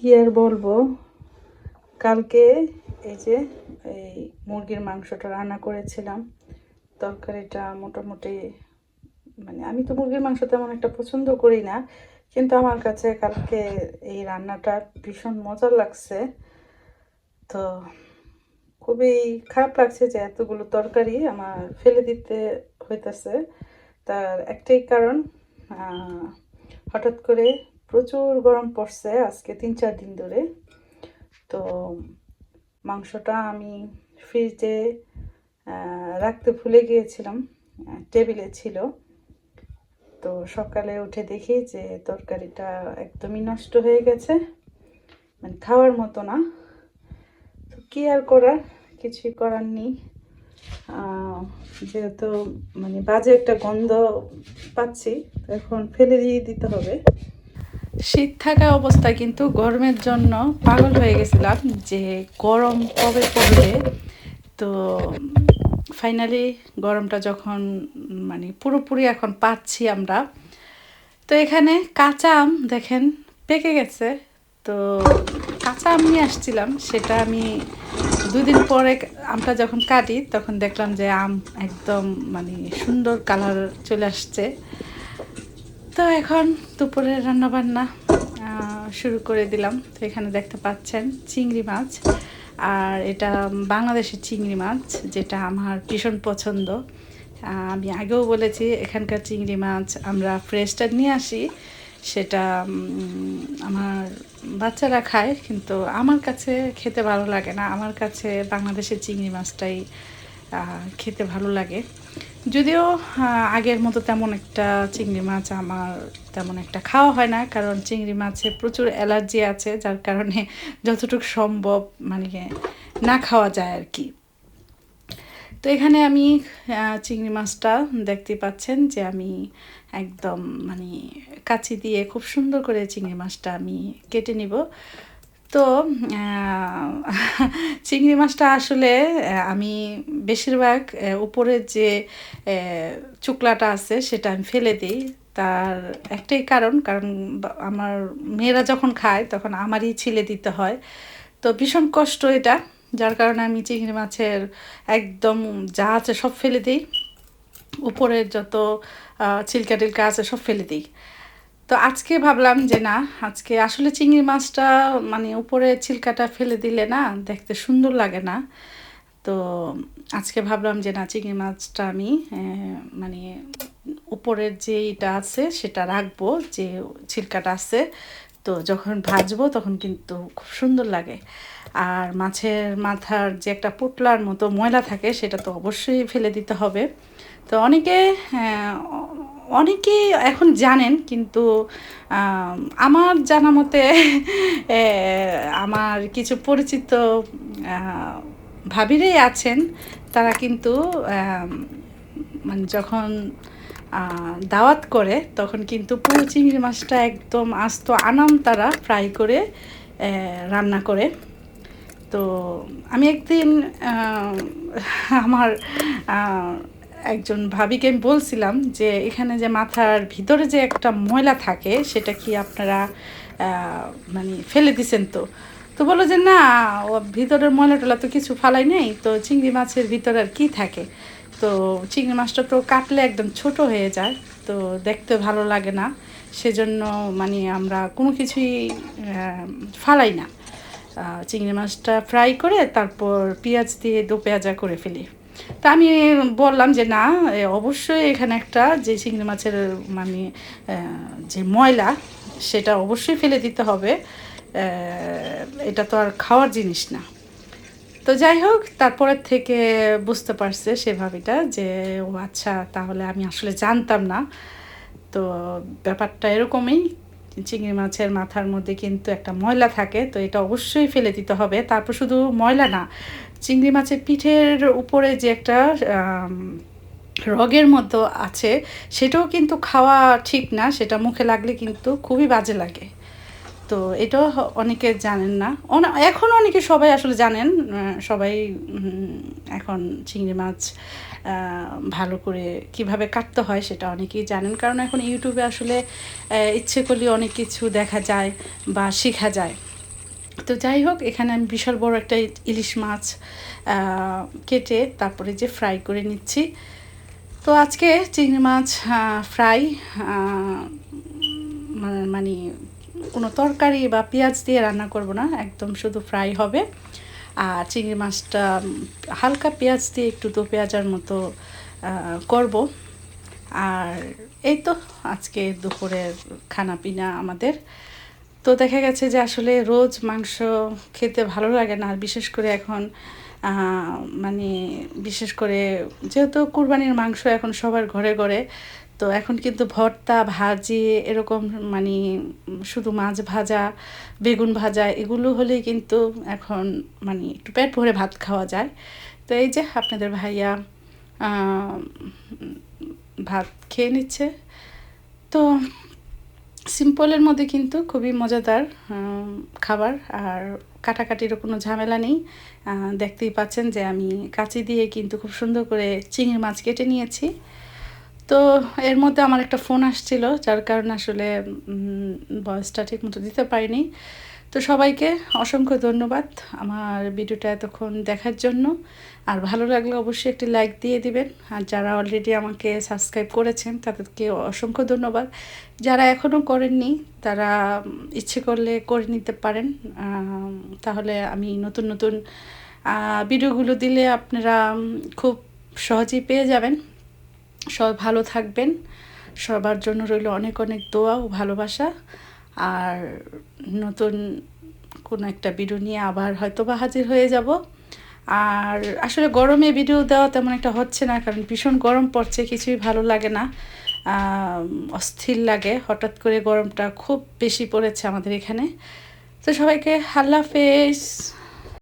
কি আর বলব? কালকে এই যে এই মুরগির মাংসটা রান্না করেছিলাম। তরকারিটা মোটামুটি মানে আমি তো মুরগির মাংস তেমন একটা পছন্দ করি না, কিন্তু আমার কাছে কালকে এই রান্নাটা ভীষণ মজার লাগছে। তো খুবই খারাপ লাগছে যে এতগুলো তরকারি আমার ফেলে দিতে হইতেছে। তার একটাই কারণ হঠাৎ করে প্রচুর গরম পড়ছে আজকে তিন চার দিন ধরে। তো মাংসটা আমি ফ্রিজে রাখতে ভুলে গিয়েছিলাম টেবিলে ছিল। তো সকালে উঠে দেখি যে তরকারিটা একদমই নষ্ট হয়ে গেছে মানে খাওয়ার মতো না। তো কি আর করার? কিছুই করার নেই। যেহেতু মানে বাজে একটা গন্ধ পাচ্ছি, তো এখন ফেলে দিয়ে দিতে হবে। শীত থাকা অবস্থায় কিন্তু গরমের জন্য পাগল হয়ে গেছিলাম যে গরম কবে পড়বে? তো ফাইনালি গরমটা যখন মানে পুরোপুরি এখন পাচ্ছি আমরা। তো এখানে কাঁচা আম দেখেন পেকে গেছে। তো কাঁচা আম নিয়ে আসছিলাম, সেটা আমি দুদিন পরে আমটা যখন কাটি তখন দেখলাম যে আম একদম মানে সুন্দর কালার চলে আসছে। তো এখন দুপুরের রান্না বান্না শুরু করে দিলাম। তো এখানে দেখতে পাচ্ছেন চিংড়ি মাছ, আর এটা বাংলাদেশের চিংড়ি মাছ, যেটা আমার ভীষণ পছন্দ। আমি আগেও বলেছি, এখানকার চিংড়ি মাছ আমরা ফ্রেশটা নিয়ে আসি। সেটা আমার বাচ্চারা খায়, কিন্তু আমার কাছে খেতে ভালো লাগে না। আমার কাছে বাংলাদেশের চিংড়ি মাছটাই খেতে ভালো লাগে। যদিও আগের মতো তেমন একটা চিংড়ি মাছ আমার তেমন একটা খাওয়া হয় না, কারণ চিংড়ি মাছে প্রচুর অ্যালার্জি আছে, যার কারণে যতটুকু সম্ভব মানে না খাওয়া যায় আর কি। তো এখানে আমি চিংড়ি মাছটা দেখতে পাচ্ছেন যে আমি একদম মানে কাচি দিয়ে খুব সুন্দর করে চিংড়ি মাছটা আমি কেটে নিব। তো চিংড়ি মাছটা আসলে আমি বেশিরভাগ উপরের যে চুকলাটা আছে সেটা আমি ফেলে দিই। তার একটাই কারণ কারণ আমার মেয়েরা যখন খায় তখন আমারই ছিলে দিতে হয়। তো ভীষণ কষ্ট এটা, যার কারণে আমি চিংড়ি মাছের একদম যা আছে সব ফেলে দিই। উপরের যত ছিলকা টিলকা আছে সব ফেলে দিই। তো আজকে ভাবলাম যে না, আজকে আসলে চিংড়ি মাছটা মানে উপরে ছিলকাটা ফেলে দিলে না দেখতে সুন্দর লাগে না। তো আজকে ভাবলাম যে না, চিংড়ি মাছটা আমি মানে উপরের যে এটা আছে সেটা রাখব, যে ছিলকাটা আছে। তো যখন ভাজবো তখন কিন্তু খুব সুন্দর লাগে। আর মাছের মাথার যে একটা পোটলার মতো ময়লা থাকে সেটা তো অবশ্যই ফেলে দিতে হবে। তো অনেকে আহ, অনেকেই এখন জানেন কিন্তু আমার জানা মতে আমার কিছু পরিচিত ভাবিরাই আছেন। তারা কিন্তু মানে যখন দাওয়াত করে তখন কিন্তু পুরো চিংড়ি মাছটা একদম আস্ত আনাম তারা ফ্রাই করে রান্না করে। তো আমি একদিন আমার একজন ভাবিকে আমি বলছিলাম যে এখানে যে মাথার ভিতরে যে একটা ময়লা থাকে, সেটা কি আপনারা মানে ফেলে দিছেন তো? তো বলো যে না, ও ভিতরের ময়লা টলা তো কিছু ফালাই নেই, তো চিংড়ি মাছের ভিতরে আর কি থাকে? তো চিংড়ি মাছটা তো কাটলে একদম ছোট হয়ে যায়, তো দেখতে ভালো লাগে না। সেজন্য মানে আমরা কোনো কিছুই ফালাই না। চিংড়ি মাছটা ফ্রাই করে তারপর পেঁয়াজ দিয়ে দো পেঁয়াজা করে ফেলি। তা আমি বললাম যে, না অবশ্যই এখানে একটা যে চিংড়ি মাছের মানে যে ময়লা, সেটা অবশ্যই ফেলে দিতে হবে। এটা তো আর খাওয়ার জিনিস না। তো যাই হোক, তারপরের থেকে বুঝতে পারছে সে ভাবিটা যে, ও আচ্ছা তাহলে আমি আসলে জানতাম না। তো ব্যাপারটা এরকমই। চিংড়ি মাছের মাথার মধ্যে কিন্তু একটা ময়লা থাকে, তো এটা অবশ্যই ফেলে দিতে হবে। তারপর শুধু ময়লা না, চিংড়ি মাছের পিঠের উপরে যে একটা রগের মতো আছে, সেটাও কিন্তু খাওয়া ঠিক না, সেটা মুখে লাগলে কিন্তু খুবই বাজে লাগে। তো এটাও অনেকে জানেন না। এখন অনেকে সবাই আসলে জানেন সবাই এখন চিংড়ি মাছ ভালো করে কীভাবে কাটতে হয় সেটা অনেকেই জানেন। কারণ এখন ইউটিউবে আসলে ইচ্ছে করলে অনেক কিছু দেখা যায় বা শেখা যায়। তো যাই হোক, এখানে আমি বিশাল বড় একটা ইলিশ মাছ কেটে তারপরে যে ফ্রাই করে নিচ্ছি। তো আজকে চিংড়ি মাছ ফ্রাই মানে কোনো তরকারি বা পেঁয়াজ দিয়ে রান্না করব না, একদম শুধু ফ্রাই হবে। আর চিংড়ি মাছটা হালকা পেঁয়াজ দিয়ে একটু দো পেঁয়াজার মতো করব। আর এই তো আজকে দুপুরের খানা পিনা আমাদের। তো দেখা গেছে যে আসলে রোজ মাংস খেতে ভালো লাগে না, আর বিশেষ করে এখন মানে বিশেষ করে যেহেতু কুরবানির মাংস এখন সবার ঘরে ঘরে তো এখন কিন্তু ভর্তা, ভাজি এরকম মানে শুধু মাছ ভাজা, বেগুন ভাজা এগুলো হলেই কিন্তু এখন মানে একটু পেট ভরে ভাত খাওয়া যায়। তো এই যে আপনাদের ভাইয়া ভাত খেয়ে নিচ্ছে। তো সিম্পলের মধ্যে কিন্তু খুবই মজাদার খাবার। আর কাটাকাটিরও কোনো ঝামেলা নেই। দেখতেই পাচ্ছেন যে আমি কাঁচি দিয়ে কিন্তু খুব সুন্দর করে চিংড়ি মাছ কেটে নিয়েছি। তো এর মধ্যে আমার একটা ফোন আসছিল, যার কারণে আসলে ভয়েসটা ঠিক মতো দিতে পারিনি। তো সবাইকে অসংখ্য ধন্যবাদ আমার ভিডিওটা এতক্ষণ দেখার জন্য। আর ভালো লাগলে অবশ্যই একটি লাইক দিয়ে দিবেন। আর যারা অলরেডি আমাকে সাবস্ক্রাইব করেছেন, তাদেরকে অসংখ্য ধন্যবাদ। যারা এখনও করেননি, তারা ইচ্ছে করলে করে নিতে পারেন। তাহলে আমি নতুন নতুন ভিডিওগুলো দিলে আপনারা খুব সহজেই পেয়ে যাবেন। সবাই ভালো থাকবেন। সবার জন্য রইল অনেক অনেক দোয়া ও ভালোবাসা। আর নতুন কোনো একটা ভিডিও নিয়ে আবার হয়তো বা হাজির হয়ে যাব। আর আসলে গরমে ভিডিও দেওয়া তেমন একটা হচ্ছে না, কারণ ভীষণ গরম পড়ছে, কিছুই ভালো লাগে না। অস্থির লাগে, হঠাৎ করে গরমটা খুব বেশি পড়েছে আমাদের এখানে। তো সবাইকে আল্লাহ হাফেজ।